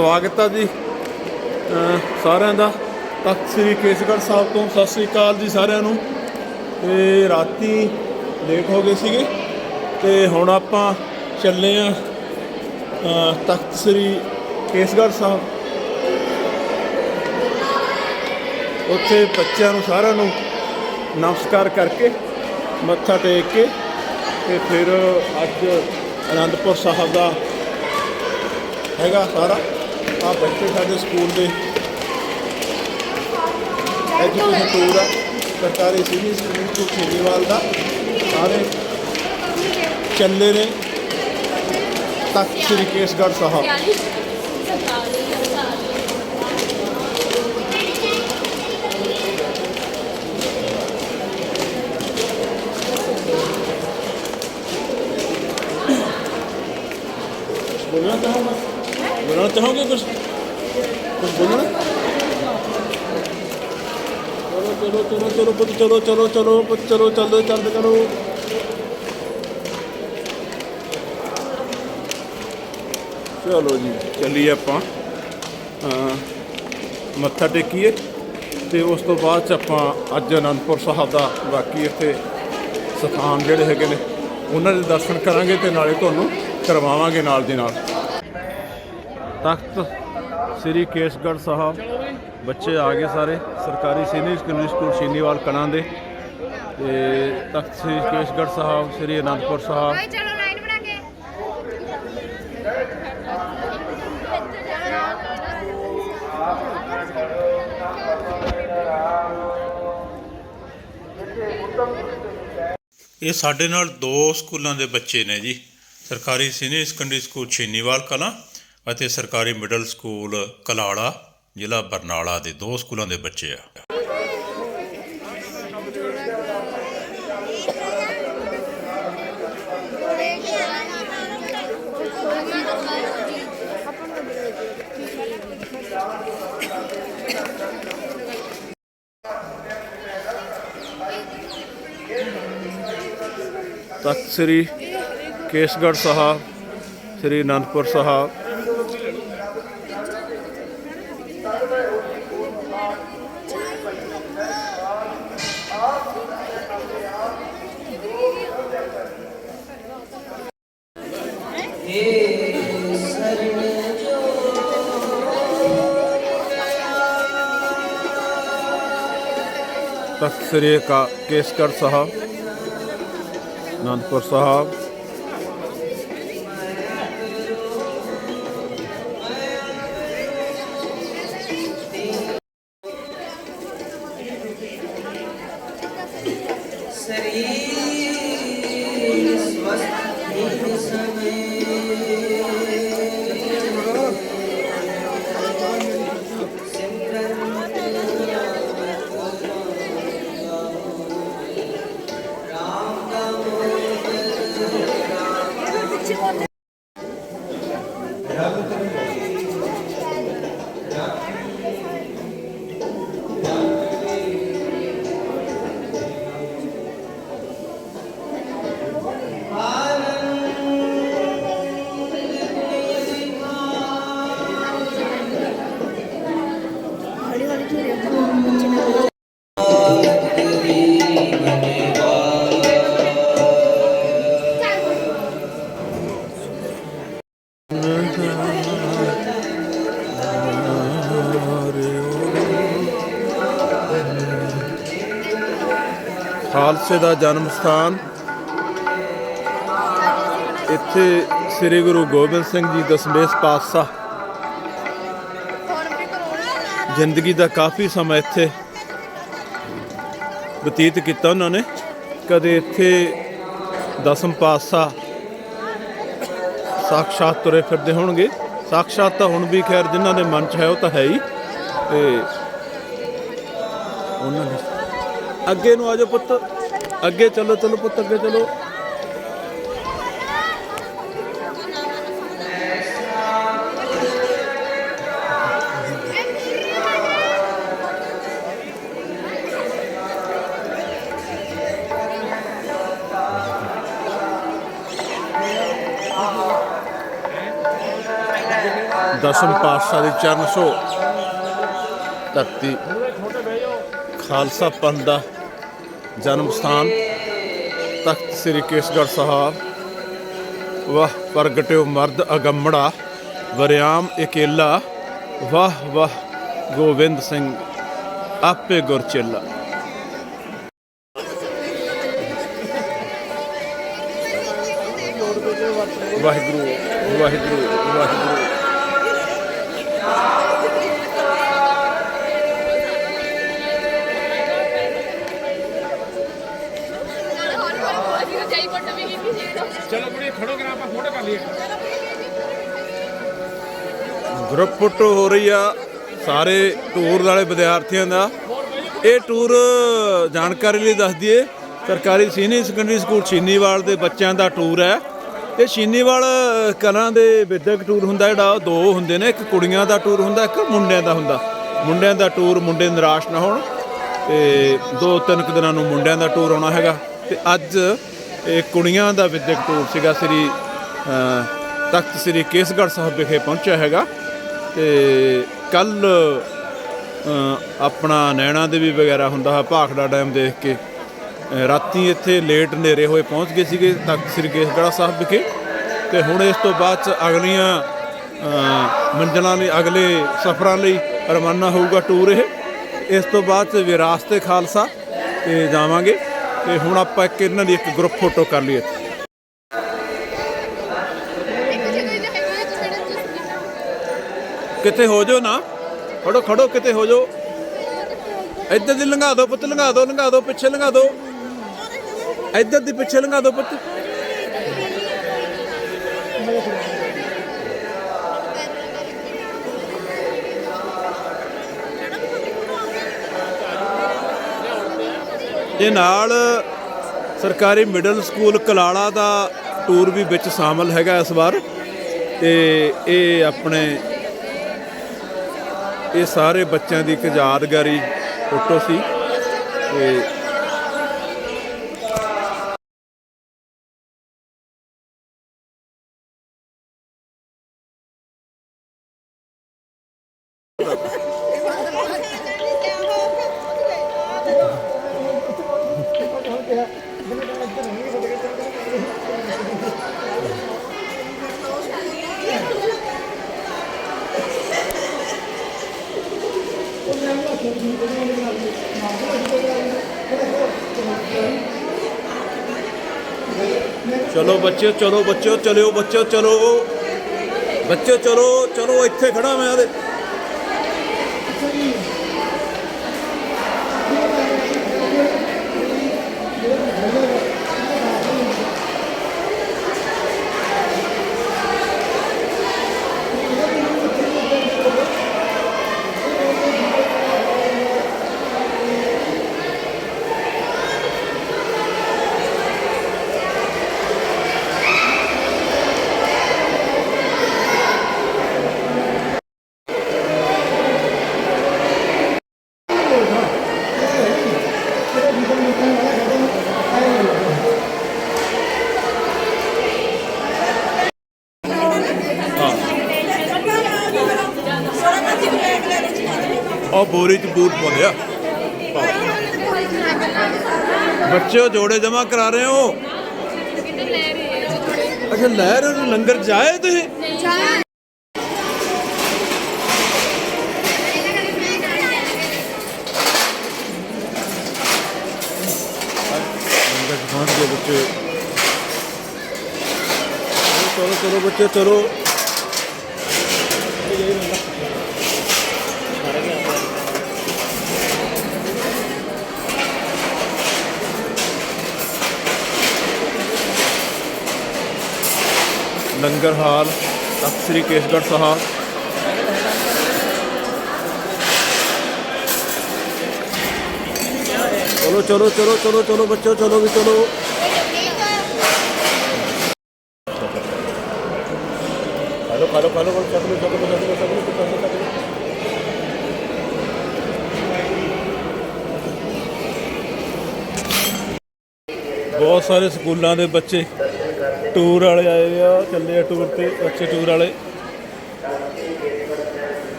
ਸਵਾਗਤ ਆ ਜੀ। ਸਾਰਿਆਂ ਦਾ। ਤਖਤ ਸ੍ਰੀ ਕੇਸਗੜ੍ਹ ਸਾਹਿਬ ਤੋਂ ਸਤਿ ਸ੍ਰੀ ਅਕਾਲ ਜੀ ਸਾਰਿਆਂ ਨੂੰ। ਤੇ ਰਾਤੀ ਲੇਟ ਹੋ ਗਏ ਸੀਗੇ। ਤੇ ਹੁਣ ਆਪਾਂ ਚੱਲੇ ਆ ਤਖਤ ਸ੍ਰੀ ਕੇਸਗੜ੍ਹ ਸਾਹਿਬ। ਉੱਥੇ ਬੱਚਿਆਂ ਨੂੰ ਸਾਰਿਆਂ ਨੂੰ ਨਮਸਕਾਰ ਕਰਕੇ ਮੱਥਾ ਟੇਕ ਕੇ ਤੇ ਫਿਰ ਅੱਜ ਅਨੰਦਪੁਰ ਸਾਹਿਬ ਦਾ ਹੈਗਾ ਸਾਰਾ। ਆ ਬੱਚੇ ਸਾਡੇ ਸਕੂਲ ਦੇ। ਐਜੂਕੇਸ਼ਨ ਟੂਰ ਆ। ਕਰਤਾਰੇ ਸੀਨੀਅਰ ਸਕੂਲ ਤੋਂ ਛੇਵਾਲ ਦਾ। ਸਾਰੇ ਚੱਲੇ ਨੇ। ਤਖਤ ਸ੍ਰੀ ਕੇਸਗੜ੍ਹ ਸਾਹਿਬ। ਬੋਲਣਾ ਚਾਹੁੰਦਾ ਬੋਲਣਾ ਚਾਹੋਗੇ ਕੁਝ ਕੁਝ ਬੋਲਣਾ? ਚਲੋ ਚਲੋ ਚਲੋ ਪੁੱਤ, ਚਲੋ ਚਲੋ ਚਲੋ, ਪੁੱਤ, ਚਲੋ, ਚੱਲੋ ਚੱਲਦ ਕਰੋ ਚਲੋ ਜੀ, ਚੱਲੀਏ ਆਪਾਂ। ਮੱਥਾ ਟੇਕੀਏ ਤੇ ਉਸ ਤੋਂ ਬਾਅਦ ਚ ਆਪਾਂ ਅੱਜ ਅਨੰਦਪੁਰ ਸਾਹਿਬ ਦਾ ਬਾਕੀ ਇੱਥੇ ਸਥਾਨ ਜਿਹੜੇ ਹੈਗੇ ਨੇ, ਉਹਨਾਂ ਦੇ ਦਰਸ਼ਨ ਕਰਾਂਗੇ ਤੇ ਨਾਲੇ ਤੁਹਾਨੂੰ ਕਰਵਾਵਾਂਗੇ ਨਾਲ ਦੀ ਨਾਲ। ਤਖਤ ਸ੍ਰੀ ਕੇਸਗੜ੍ਹ ਸਾਹਿਬ। ਬੱਚੇ ਆ ਗਏ ਸਾਰੇ ਸਰਕਾਰੀ senior secondary school Chheniwal Kalan ਦੇ। ਤੇ ਤਖਤ ਸ੍ਰੀ ਕੇਸਗੜ੍ਹ ਸਾਹਿਬ ਸ੍ਰੀ ਅਨੰਦਪੁਰ ਸਾਹਿਬ। ਇਹ ਸਾਡੇ ਨਾਲ ਦੋ ਸਕੂਲਾਂ ਦੇ ਬੱਚੇ ਨੇ ਜੀ ਸਰਕਾਰੀ senior secondary school Chheniwal Kalan ਅਤੇ ਸਰਕਾਰੀ ਮਿਡਲ ਸਕੂਲ ਕਲਾਲਾ ਜ਼ਿਲ੍ਹਾ ਬਰਨਾਲਾ ਦੇ ਦੋ ਸਕੂਲਾਂ ਦੇ ਬੱਚੇ ਆ। ਤਖਤ ਸ੍ਰੀ ਕੇਸਗੜ੍ਹ ਸਾਹਿਬ, ਸ੍ਰੀ ਅਨੰਦਪੁਰ ਸਾਹਿਬ ਤਖਤ ਸ੍ਰੀ ਕਾ ਕੇਸਗੜ੍ਹ ਸਾਹਿਬ ਅਨੰਦਪੁਰ ਸਾਹਿਬ ਹੌਲੀ ਖਾਲਸੇ ਦਾ ਜਨਮ ਸਥਾਨ। ਇੱਥੇ ਸ੍ਰੀ ਗੁਰੂ ਗੋਬਿੰਦ ਸਿੰਘ ਜੀ ਦਸਮੇਸ਼ ਪਾਤਸ਼ਾਹ। ਜ਼ਿੰਦਗੀ ਦਾ ਕਾਫੀ ਸਮਾਂ ਇੱਥੇ ਬਤੀਤ ਕੀਤਾ ਉਹਨਾਂ ਨੇ। ਕਦੇ ਇੱਥੇ ਦਸਮ ਪਾਤਸ਼ਾਹ ਸਾਖਸ਼ਾਤ ਤੁਰੇ ਫਿਰਦੇ ਹੋਣਗੇ। ਸਾਖਸ਼ਾਤ ਤਾਂ ਹੁਣ ਵੀ ਖੈਰ ਜਿਨ੍ਹਾਂ ਦੇ ਮਨ 'ਚ ਹੈ, ਉਹ ਤਾਂ ਹੈ ਹੀ। ਤੇ ਉਹਨਾਂ ਨੇ ਅੱਗੇ ਨੂੰ ਆਜੋ ਪੁੱਤ। ਅੱਗੇ ਚਲੋ ਚਲੋ ਪੁੱਤ, ਅੱਗੇ ਚਲੋ। ਦਸਮ ਪਾਤਸ਼ਾਹ ਦੇ ਚਰਨ ਸੋ ਧਰਤੀ। ਖਾਲਸਾ ਪੰਥ ਦਾ ਜਨਮ ਸਥਾਨ, ਤਖਤ ਸ੍ਰੀ ਕੇਸਗੜ੍ਹ ਸਾਹਿਬ। ਵਾਹ, ਪ੍ਰਗਟਿਓ ਮਰਦ ਅਗੰਮੜਾ, ਵਰਿਆਮ ਇਕੇਲਾ। ਵਾਹ ਵਾਹ ਗੋਬਿੰਦ ਸਿੰਘ, ਆਪੇ ਗੁਰਚੇਲਾ ਵਾਹਿਗੁਰੂ ਵਾਹਿਗੁਰੂ ਵਾਹਿਗੁਰੂ। ਚਲੋ ਕੁੜੀ ਖੜੋ ਕਰਾਂ ਆਪਾਂ ਫੋਟੋ ਕਰ ਲਈਏ। ਗਰੁੱਪ ਫੋਟੋ ਹੋ ਰਹੀ ਆ ਸਾਰੇ ਟੂਰ ਵਾਲੇ ਵਿਦਿਆਰਥੀਆਂ ਦਾ। ਇਹ ਟੂਰ ਜਾਣਕਾਰੀ ਲਈ ਦੱਸ ਦਈਏ ਸਰਕਾਰੀ ਸੀਨੀਅਰ ਸੈਕੰਡਰੀ ਸਕੂਲ ਛੀਨੀਵਾਲ ਦੇ ਬੱਚਿਆਂ ਦਾ ਟੂਰ ਹੈ। ਇਹ ਛੀਨੀਵਾਲ ਕਲਾਂ ਦੇ ਵਿਦਿਅਕ ਟੂਰ ਹੁੰਦਾ ਜਿਹੜਾ ਉਹ ਦੋ ਹੁੰਦੇ ਨੇ ਇੱਕ ਕੁੜੀਆਂ ਦਾ ਟੂਰ ਹੁੰਦਾ ਇੱਕ ਮੁੰਡਿਆਂ ਦਾ ਹੁੰਦਾ। ਮੁੰਡਿਆਂ ਦਾ ਟੂਰ ਮੁੰਡੇ ਨਿਰਾਸ਼ ਨਾ ਹੋਣ ਤੇ ਦੋ ਤਿੰਨ ਕੁ ਦਿਨਾਂ ਨੂੰ ਮੁੰਡਿਆਂ ਦਾ ਟੂਰ ਆਉਣਾ ਹੈਗਾ। ਤੇ ਅੱਜ ਇਹ ਕੁੜੀਆਂ ਦਾ ਵਿਦਿਅਕ ਟੂਰ ਸੀਗਾ ਸ੍ਰੀ ਤਖਤ ਸ੍ਰੀ ਕੇਸਗੜ੍ਹ ਸਾਹਿਬ ਵਿਖੇ ਪਹੁੰਚਿਆ ਹੈਗਾ। ਤੇ ਕੱਲ ਆਪਣਾ ਨੈਣਾ ਦੇਵੀ ਵਗੈਰਾ ਹੁੰਦਾ ਹੈ ਭਾਖੜਾ ਡੈਮ ਦੇਖ ਕੇ ਰਾਤੀ ਇੱਥੇ ਲੇਟ ਹਨੇਰੇ ਹੋਏ ਪਹੁੰਚ ਗਏ ਸੀਗੇ ਤਖਤ ਸ੍ਰੀ ਕੇਸਗੜ੍ਹ ਸਾਹਿਬ ਵਿਖੇ। ਤੇ ਹੁਣ ਇਸ ਤੋਂ ਬਾਅਦ ਚ ਅਗਲੀਆਂ ਅ, ਮੰਜ਼ਲਾਂ ਲਈ ਅਗਲੇ ਸਫ਼ਰਾਂ ਲਈ ਰਵਾਨਾ ਹੋਊਗਾ ਟੂਰ ਇਹ। ਇਸ ਤੋਂ ਬਾਅਦ ਚ ਵਿਰਾਸਤ ਖਾਲਸਾ ਤੇ ਜਾਵਾਂਗੇ। ਤੇ ਹੁਣ ਆਪਾਂ ਇੱਕ ਇਹਨਾਂ ਦੀ ਇੱਕ ਗਰੁੱਪ ਫੋਟੋ ਕਰ ਲਈਏ। ਕਿਤੇ ਹੋ ਜਾਓ ਨਾ? ਖੜੋ ਖੜੋ ਕਿਤੇ ਹੋ ਜਾਓ? ਇੱਧਰ ਦੀ ਲੰਘਾ ਦਿਓ ਪੁੱਤ ਲੰਘਾ ਦਿਓ ਲੰਘਾ ਦਿਓ ਪਿੱਛੇ ਲੰਘਾ ਦਿਓ। ਇੱਧਰ ਦੀ ਪਿੱਛੇ ਲੰਘਾ ਦਿਓ ਪੁੱਤ। ਇਹ ਨਾਲ ਸਰਕਾਰੀ ਮਿਡਲ ਸਕੂਲ ਕਲਾਲਾ ਦਾ ਟੂਰ ਵੀ ਵਿੱਚ ਸ਼ਾਮਲ ਹੈਗਾ ਇਸ ਵਾਰ। ਤੇ ਇਹ ਆਪਣੇ ਇਹ ਸਾਰੇ ਬੱਚਿਆਂ ਦੀ ਇੱਕ ਯਾਦਗਾਰੀ ਫੋਟੋ ਸੀ। ਤੇ ਚਲੋ ਬੱਚਿਓ ਚਲੋ ਬੱਚਿਓ ਚਲਿਓ ਬੱਚਿਓ ਚਲੋ। ਬੱਚਿਓ ਚਲੋ ਚਲੋ ਇੱਥੇ ਖੜਾ ਮੈਂ ਉਹਦੇ ਉਹ ਬੋਰੀ ਚ ਬੂਟ ਪਾਉਂਦੇ ਆ। ਬੱਚਿਓ, ਜੋੜੇ ਜਮਾ ਕਰਾ ਰਹੇ ਹੋ? ਅੱਛਾ, ਲੈ ਰਹੇ ਹੋ, ਲੰਗਰ ਜਾਏ ਤੁਸੀਂ? ਲੰਗਰ ਚ ਪਹੁੰਚ ਬੱਚੇ। ਚਲੋ ਚਲੋ ਬੱਚੇ, ਚਲੋ। ਲੰਗਰ ਹਾਲ ਤਖਤ ਸ੍ਰੀ ਕੇਸਗੜ੍ਹ ਸਾਹਿਬ। ਚਲੋ ਚਲੋ ਚਲੋ ਚਲੋ ਚਲੋ ਬੱਚੋ ਚਲੋ ਵੀ ਚਲੋ। ਖਾਲੋ ਖਾਲੋ ਖਾਲੋ ਖਾਲੋ ਚੱਕ ਲਓ ਚੱਕ ਲਓ ਚੱਕ ਲਓ ਚੱਕ ਲਓ ਚੱਕ ਲਓ ਚੱਕ ਲਓ। ਬਹੁਤ ਸਾਰੇ ਸਕੂਲਾਂ ਦੇ ਬੱਚੇ ਟੂਰ ਵਾਲੇ ਆਏ ਆ ਚੱਲੇ ਆ ਟੂਰ ਤੇ ਬੱਚੇ ਟੂਰ ਵਾਲੇ।